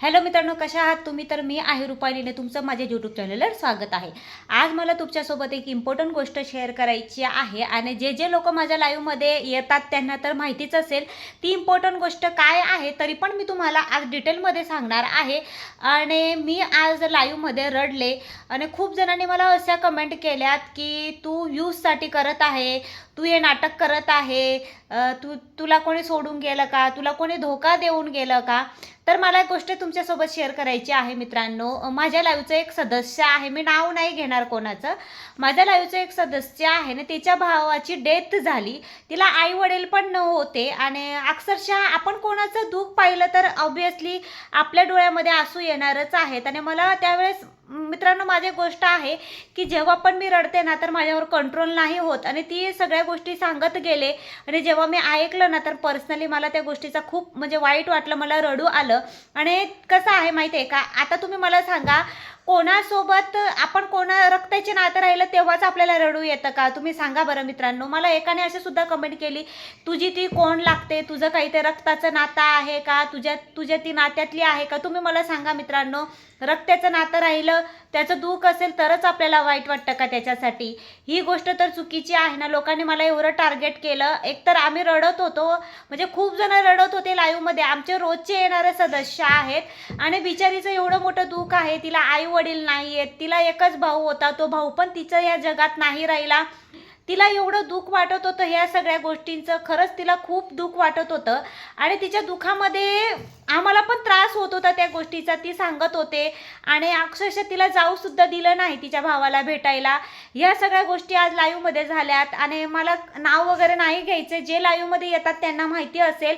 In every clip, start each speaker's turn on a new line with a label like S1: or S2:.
S1: Hello मित्रांनो कशा आहात तुम्ही? तर मी आहे रुपालीने तुमचं माझ्या यूट्यूब चॅनलवर स्वागत आहे. आज मला तुमच्यासोबत एक इम्पॉर्टंट गोष्ट शेअर करायची आहे आणि जे जे लोक माझ्या लाईव्हमध्ये येतात त्यांना तर माहितीच असेल ती इम्पॉर्टंट गोष्ट काय आहे तरी पण मी तुम्हाला आज डिटेलमध्ये सांगणार आहे. आणि मी आज लाईव्हमध्ये रडले आणि खूप जणांनी मला अशा कमेंट केल्यात की तू व्ह्यूजसाठी करत आहे तू हे नाटक करत आहे तू तुला कोणी सोडून गेलं का? तुला कोणी धोका देऊन गेलं का? तर मला एक गोष्ट तुमच्यासोबत शेअर करायची आहे मित्रांनो. माझ्या लाईव्हचं एक सदस्य आहे. मी नाव नाही घेणार कोणाचं. माझ्या लाईव्हचं एक सदस्य आहे ना तिच्या भावाची डेथ झाली. तिला आई वडील पण नव्हते आणि अक्षरशः आपण कोणाचं दुःख पाहिलं तर ऑब्विसली आपल्या डोळ्यामध्ये आसू येणारच आहेत. आणि मला त्यावेळेस मित्रांनो माझी एक गोष्ट आहे की जेव्हा पण मी रडते ना तर माझ्यावर कंट्रोल नाही होत. आणि ती सगळ्या गोष्टी सांगत गेले आणि जेव्हा मी ऐकलं ना तर पर्सनली मला त्या गोष्टीचा खूप म्हणजे वाईट वाटलं मला रडू आलं. आणि कसं आहे माहिती आहे का? आता तुम्ही मला सांगा कोणासोबत आपण कोणा रक्ताचे नातं राहिलं तेव्हाच आपल्याला रडू येतं का? तुम्ही सांगा बरं मित्रांनो. मला एकाने असे सुद्धा कमेंट केली तुझी ती कोण लागते? तुझं काही ते रक्ताचं नातं आहे का? तुझ्या तुझ्या ती नात्यातली आहे का? तुम्ही मला सांगा मित्रांनो. रक्ताचं नातं राहिलं त्याचं दुःख असेल तरच आपल्याला वाईट वाटतं का त्याच्यासाठी? ही गोष्ट तर चुकीची आहे ना. लोकांनी मला एवढं टार्गेट केलं. एकतर आम्ही रडत होतो म्हणजे खूप जण रडत होते लाईव्हमध्ये आमचे रोजचे येणारे सदस्य आहेत आणि बिचारीचं एवढं मोठं दुःख आहे तिला आई वडील नाही आहेत तिला एकच भाऊ होता तो भाऊ पण तिचं या जगात नाही राहिला. तिला एवढं दुःख वाटत होतं ह्या सगळ्या गोष्टींचं खरंच तिला खूप दुःख वाटत होतं. आणि तिच्या दुःखामध्ये आम्हाला पण त्रास होत होता त्या गोष्टीचा ती सांगत होते. आणि अक्षरशः तिला जाऊसुद्धा दिलं नाही तिच्या भावाला भेटायला. ह्या सगळ्या गोष्टी आज लाईव्हमध्ये झाल्यात. आणि मला नाव वगैरे नाही घ्यायचे जे लाईव्हमध्ये येतात त्यांना माहिती असेल.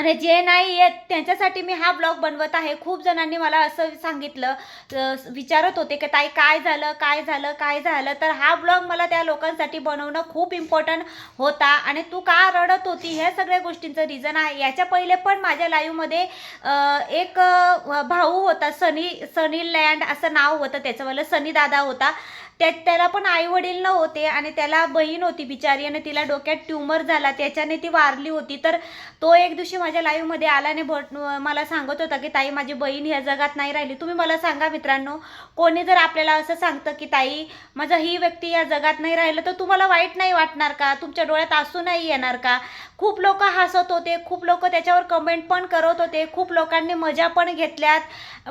S1: आणि जे नाही येत त्यांच्यासाठी मी हा ब्लॉग बनवत आहे. खूप जणांनी मला असं सांगितलं विचारत होते की ताई काय झालं? काय झालं? काय झालं? तर हा ब्लॉग मला त्या लोकांसाठी बनवणं खूप इम्पॉर्टंट होता. आणि तू का रडत होती? ह्या सगळ्या गोष्टींचं रिझन आहे. याच्या पहिले पण माझ्या लाईव्हमध्ये एक भाऊ होता सनी सनी लँड असं नाव होतं त्याचं. मला सनी दादा होता. त्या त्याला पण आई वडील नव्हते आणि त्याला बहीण होती बिचारी आणि तिला डोक्यात ट्युमर झाला. त्याच्याने ती वारली होती. तर तो एक दिवशी माझ्या लाईव्हमध्ये आला आणि भट मला सांगत होता की ताई माझी बहीण ह्या जगात नाही राहिली. तुम्ही मला सांगा मित्रांनो कोणी जर आपल्याला असं सांगतं की ताई माझा ही व्यक्ती या जगात नाही राहिलं तर तुम्हाला वाईट नाही वाटणार का? तुमच्या डोळ्यात असू नाही येणार का? खूप लोक हसत होते. खूप लोक त्याच्यावर कमेंट पण करत होते. खूप लोकांनी मजा पण घेतल्यात.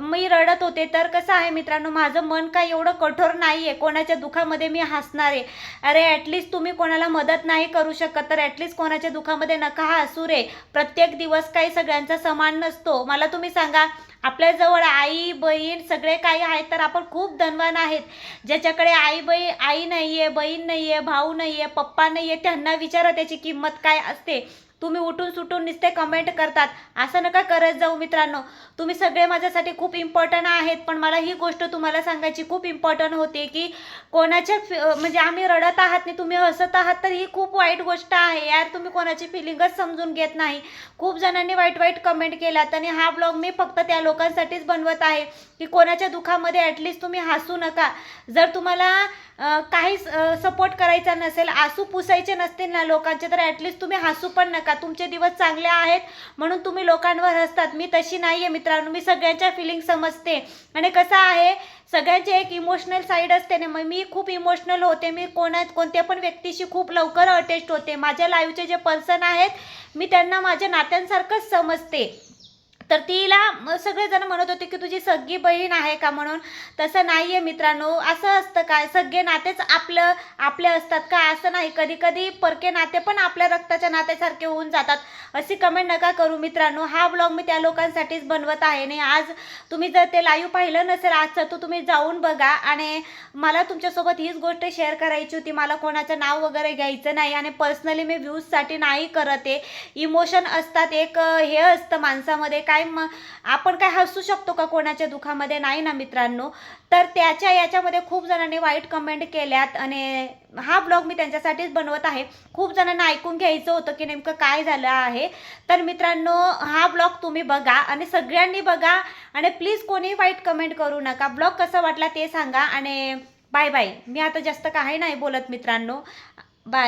S1: मी रडत होते. तर कसं आहे मित्रांनो माझं मन काय एवढं कठोर नाही आहे कोणाच्या दुःखामध्ये मी हसणार आहे? अरे ॲटलिस्ट तुम्ही कोणाला मदत नाही करू शकत तर ॲटलिस्ट कोणाच्या दुःखामध्ये नका हसू रे. प्रत्येक दिवस काही सगळ्यांचा समान नसतो. मला तुम्ही सांगा आपल्याजवळ आई बहीण सगळे काही आहेत तर आपण खूप धनवान आहेत. ज्याच्याकडे आई बहीण आई नाही आहे बहीण नाही आहे भाऊ नाही आहे पप्पा नाही आहे त्यांना विचारा त्याची किंमत काय असते. तुम्ही उठून सुटून नुसते कमेंट करतात. असं नका करत जाऊ मित्रांनो. तुम्ही सगळे माझ्यासाठी खूप इम्पॉर्टंट आहेत पण मला ही गोष्ट तुम्हाला सांगायची खूप इम्पॉर्टंट होते की कोणाच्या फि- म्हणजे आम्ही रडत आहात नाही तुम्ही हसत आहात तर ही खूप वाईट गोष्ट आहे. यार तुम्ही कोणाची फिलिंगच समजून घेत नाही. खूप जणांनी वाईट वाईट कमेंट केल्यात आणि हा ब्लॉग मी फक्त त्या लोकांसाठीच बनवत आहे की कोणाच्या दुःखामध्ये ॲटलिस्ट तुम्ही हसू नका. जर तुम्हाला काही सपोर्ट करायचा नसेल आसू पुसायचे नसतील ना लोकांचे तर ॲटलिस्ट तुम्ही हसू पण नका. तुमचे दिवस चांगले आहेत म्हणून तुम्ही लोकांवर हसतात. मी तशी नाही आहे मित्रांनो मी सगळ्यांच्या फिलिंग समजते. आणि कसं आहे सगळ्यांची एक इमोशनल साईड असते ना मग मी खूप इमोशनल होते. मी कोणा कोणत्या पण व्यक्तीशी खूप लवकर अटॅच होते. माझ्या लाईव्हचे जे पर्सन आहेत मी त्यांना माझ्या नात्यांसारखंच समजते. तर तिला सगळेजण म्हणत होते की तुझी सगळी बहीण आहे का म्हणून? तसं नाही आहे मित्रांनो. असं असतं काय? सगळे नातेच आपलं आपले असतात का? असं नाही. कधी कधी परके नाते पण आपल्या रक्ताच्या नात्यासारखे होऊन जातात. अशी कमेंट नका करू मित्रांनो. हा ब्लॉग मी त्या लोकांसाठीच बनवत आहे आणि आज तुम्ही जर ते लाईव्ह पाहिलं नसेल आजचं तर तुम्ही जाऊन बघा आणि मला तुमच्यासोबत हीच गोष्ट शेअर करायची होती. मला कोणाचं नाव वगैरे घ्यायचं नाही आणि पर्सनली मी व्ह्यूजसाठी नाही करत आहे. इमोशन असतात. एक हे असतं माणसामध्ये. काय मग आपण काय हसू शकतो का कोणाच्या दुःखामध्ये? नाही ना मित्रांनो. तर त्याच्या याच्यामध्ये खूप जणांनी वाईट कमेंट केल्यात आणि हा ब्लॉग मी त्यांच्यासाठीच बनवत आहे. खूप जणांना ऐकून घ्यायचं होतं की नेमकं काय झालं आहे. तर मित्रांनो हा ब्लॉग तुम्ही बघा आणि सगळ्यांनी बघा आणि प्लीज कोणी वाईट कमेंट करू नका. ब्लॉग कसा वाटला ते सांगा आणि बाय बाय मी आता जास्त काही नाही बोलत मित्रांनो. बाय